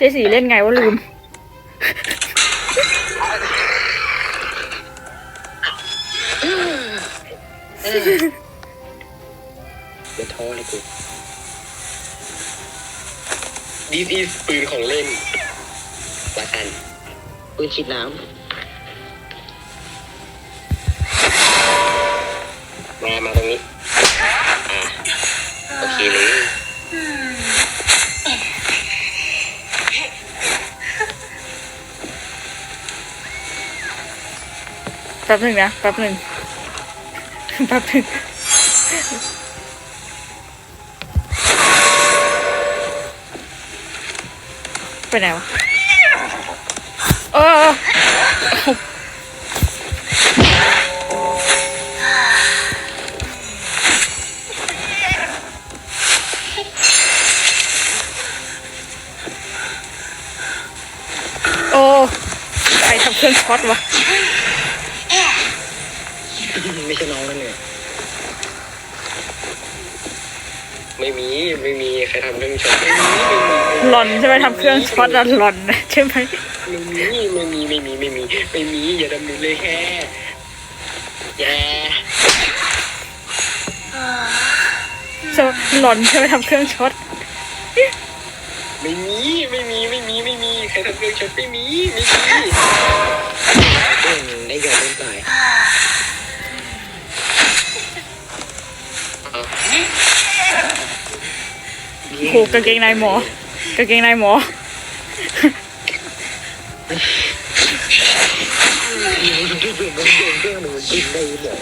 เจสีเล่นไงว่าลืมอย่าท้อเลยกู This is ปืนของเล่นละกันปืนฉีดน้ำมา มาตรงนี้ อะ โอเคเลย แป๊บหนึ่งนะแป๊บหนึ่งแป๊บหนึ่งไปไหนวะเออโอ้ไอทำเครื่องช็อตวะ ไม่ใช่น้องนั่นเนี่ยไม่มีไม่มีใครทำเรื่องช็อตไม่มีไม่มีหลอนใช่ไหมทำเครื่องช็อตอะหลอนนะใช่ไหมไม่มีไม่มีไม่มีไม่มีไม่มีอย่าดำเนินเลยแค่อย่าใช่ไหมหลอนใช่ไหมทำเครื่องช็อตไม่มีไม่มีไม่มีไม่มีใครทำเรื่องช็อตไม่มีไม่มีเล่นได้ยอมเล่นตาย โอ้โหกางเกงในหมอกางเกงในหมอมันก็อยู่มันโดนเครื่องหนูบินได้หมด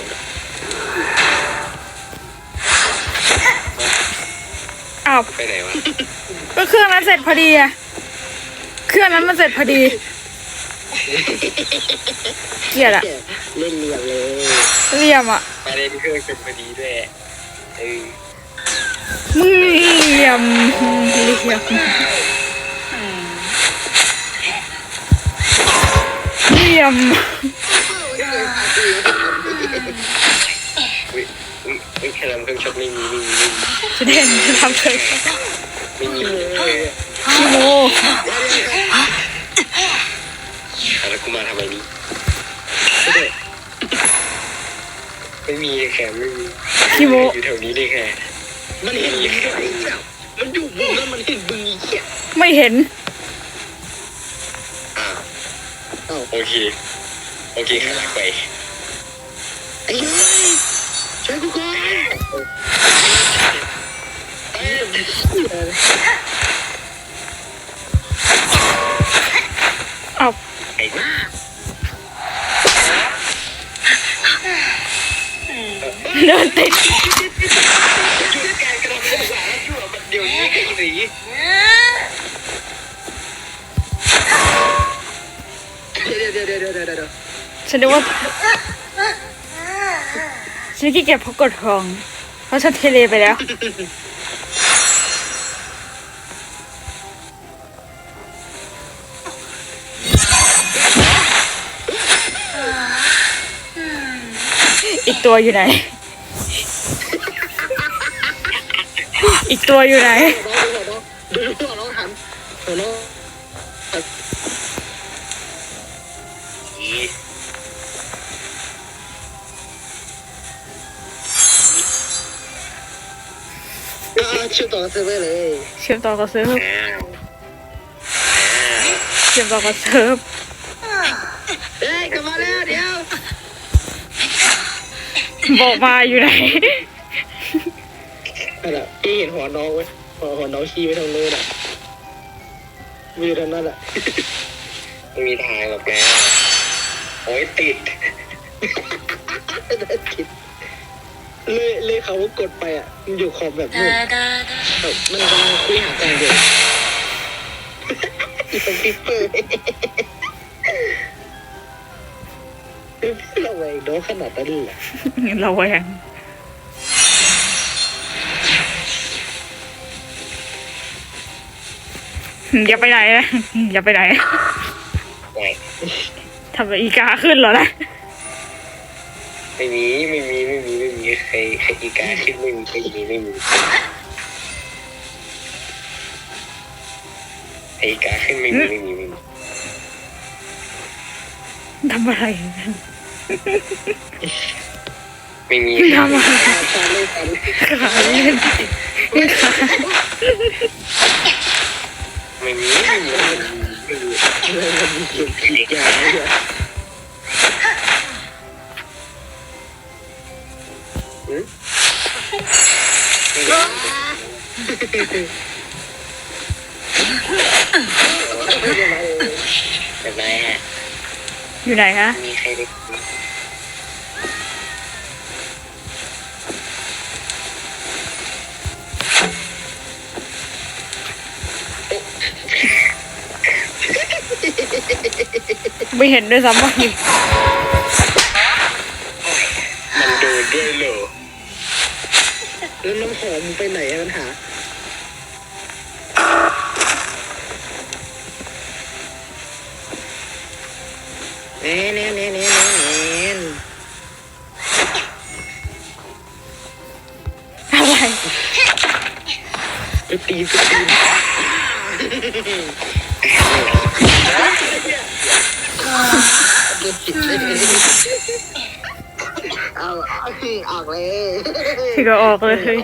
อ้าวไปไหนวะก็เครื่องนั้นเสร็จพอดีอะเครื่องนั้นมันเสร็จพอดีเกลียดอะเล่นเรียบเลยเหลี่ยมอะไปเล่นเครื่องเป็นพอดีด้วยเออ มึงเหลี่ยมเหลี่ยมเหลี่ยมอุ้ยอุ้ยอุ้ยใครทำเครื่องช็อตไม่มีไม่มีไม่มีฉันเห็นทำเคยไม่มีพี่โมอะแล้วกูมาทำไมนี้ไม่มีแขกไม่มีพี่โมอยู่แถวนี้เลยแค่ มันเห็นไอ้เหี้ยมันอยู่มุมแล้วมันเห็นบึงไอ้เหี้ยไม่เห็น อ่าเอ้าโอเค โอเคข้างหลังไปไอ้เฮ้ยช่วยกูก่อนเอ้ยเอาไอ้หน้าเดินติด นี้ไอ้สีเดี๋ยวเดี๋ยวเดี๋ยวเดี๋ยวเดี๋ยวเดี๋ยวฉันนึกว่าฉันขี้เกียจพกกดทอง เพราะฉันเทเลไปแล้ว อีกตัวอยู่ไหน อีกตัวอยู่ไหน ดูหัวน้องหันหัวน้องอีอ่าชื่อต่อเซเว่นเลยเชื่อมต่อกับเซิร์ฟอ้าวอ้าวเชื่อมต่อกับเซิร์ฟเอ้ยกลับมาแล้วเดี๋ยว บอกมาอยู่ไหนนั่นแหละพี่ เห็นหัวน้องไว้หัวหัวน้องขี้ไว้ทางโน้นอะมีอยู่ทางนั้นแหละไม่มีทางหรอกแกโอ้ยติดผิดเลยเลยเขากดไปอะมันอยู่ขอบแบบนู้นแบบมันกำลังคุยหากันอยู่อีเป็นปิ๊ปเปอร์เราไอ้น้องขนาดนั้นเลยเหรอระแวง อย่าไปไหนนะอย่าไปไหนไหนทำเป็นอีกาขึ้นเหรอนะไม่มีไม่มีไม่มีไม่มีใครใครอีกาขึ้นไม่มีใครมีไม่มีไอ้กาขึ้นไม่มีไม่มีไม่มีทำอะไรไม่มีทำอะไรอาชาเล่นกันขาเล่นนี่ขา ไม่มีไม่มีไม่มีไม่มีเล่นกันเกมผีอย่างนี้เลยอืมแบบไหนฮะอยู่ไหนคะมีใครได้ ไม่เห็นด้วยซ้ำว่าอยู่มันโดนด้วยเหรอแล้วน้ำหอมไปไหนอะมันหาเน่เน่เน่เน่เน่เน่อะไร ไปตีไปตี เอาเอาออกเลย ที่ก็ออกเลย